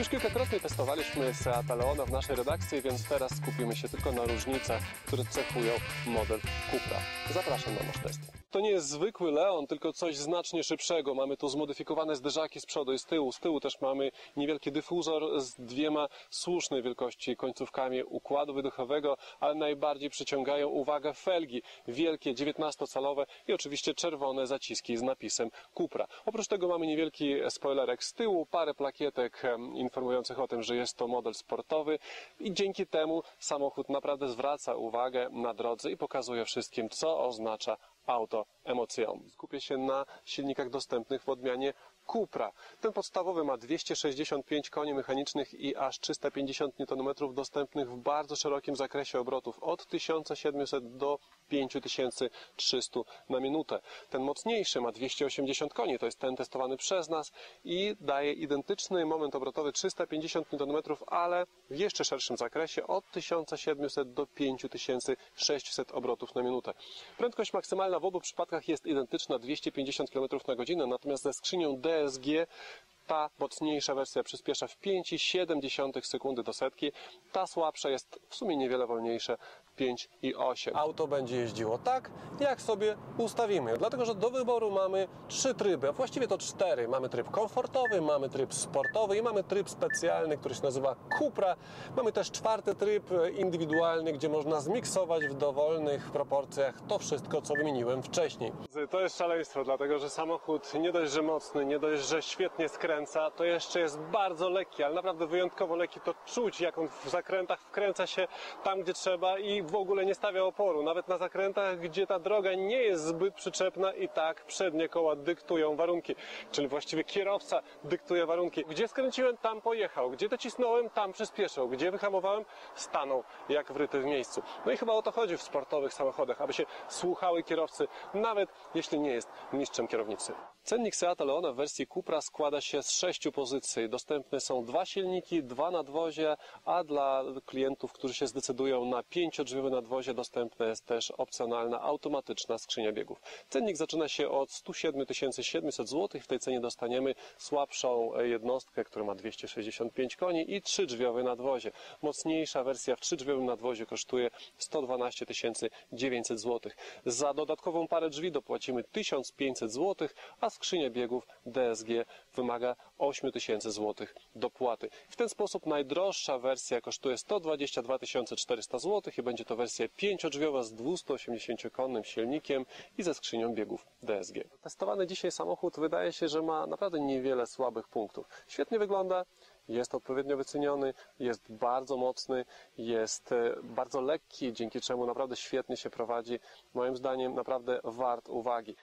Już kilkakrotnie testowaliśmy Seata Leona w naszej redakcji, więc teraz skupimy się tylko na różnicach, które cechują model Cupra. Zapraszam na nasz test. To nie jest zwykły Leon, tylko coś znacznie szybszego. Mamy tu zmodyfikowane zderzaki z przodu i z tyłu. Z tyłu też mamy niewielki dyfuzor z dwiema słusznej wielkości końcówkami układu wydechowego, ale najbardziej przyciągają uwagę felgi. Wielkie, 19-calowe i oczywiście czerwone zaciski z napisem Cupra. Oprócz tego mamy niewielki spoilerek z tyłu, parę plakietek informujących o tym, że jest to model sportowy i dzięki temu samochód naprawdę zwraca uwagę na drodze i pokazuje wszystkim, co oznacza auto emocją. Skupię się na silnikach dostępnych w odmianie Cupra. Ten podstawowy ma 265 koni mechanicznych i aż 350 Nm dostępnych w bardzo szerokim zakresie obrotów od 1700 do 5300 na minutę. Ten mocniejszy ma 280 koni, to jest ten testowany przez nas i daje identyczny moment obrotowy 350 Nm, ale w jeszcze szerszym zakresie od 1700 do 5600 obrotów na minutę. Prędkość maksymalna w obu przypadkach jest identyczna 250 km na godzinę, natomiast ze skrzynią DSG ta mocniejsza wersja przyspiesza w 5,7 sekundy do setki, ta słabsza jest w sumie niewiele wolniejsza 5,8. Auto będzie jeździło tak, jak sobie ustawimy, dlatego że do wyboru mamy trzy tryby, a właściwie to cztery. Mamy tryb komfortowy, mamy tryb sportowy i mamy tryb specjalny, który się nazywa Cupra. Mamy też czwarty tryb indywidualny, gdzie można zmiksować w dowolnych proporcjach to wszystko, co wymieniłem wcześniej. To jest szaleństwo, dlatego że samochód nie dość, że mocny, nie dość, że świetnie skręca, to jeszcze jest bardzo lekki, ale naprawdę wyjątkowo lekki. To czuć, jak on w zakrętach wkręca się tam, gdzie trzeba i w ogóle nie stawia oporu. Nawet na zakrętach, gdzie ta droga nie jest zbyt przyczepna i tak przednie koła dyktują warunki. Czyli właściwie kierowca dyktuje warunki. Gdzie skręciłem, tam pojechał. Gdzie docisnąłem, tam przyspieszył. Gdzie wyhamowałem, stanął jak wryty w miejscu. No i chyba o to chodzi w sportowych samochodach, aby się słuchały kierowcy, nawet jeśli nie jest mistrzem kierownicy. Cennik Seata Leona w wersji Cupra składa się z sześciu pozycji. Dostępne są dwa silniki, dwa nadwozie, a dla klientów, którzy się zdecydują na pięciodrzwiowe nadwozie, dostępna jest też opcjonalna automatyczna skrzynia biegów. Cennik zaczyna się od 107 700 zł. W tej cenie dostaniemy słabszą jednostkę, która ma 265 koni i trzydrzwiowe nadwozie. Mocniejsza wersja w trzydrzwiowym nadwozie kosztuje 112 900 zł. Za dodatkową parę drzwi dopłacimy 1500 zł, a skrzynia biegów DSG wymaga 8000 zł dopłaty. W ten sposób najdroższa wersja kosztuje 122 400 zł i będzie to wersja pięciodrzwiowa z 280-konnym silnikiem i ze skrzynią biegów DSG. Testowany dzisiaj samochód wydaje się, że ma naprawdę niewiele słabych punktów. Świetnie wygląda, jest odpowiednio wyceniony, jest bardzo mocny, jest e, bardzo lekki, dzięki czemu naprawdę świetnie się prowadzi. Moim zdaniem naprawdę wart uwagi.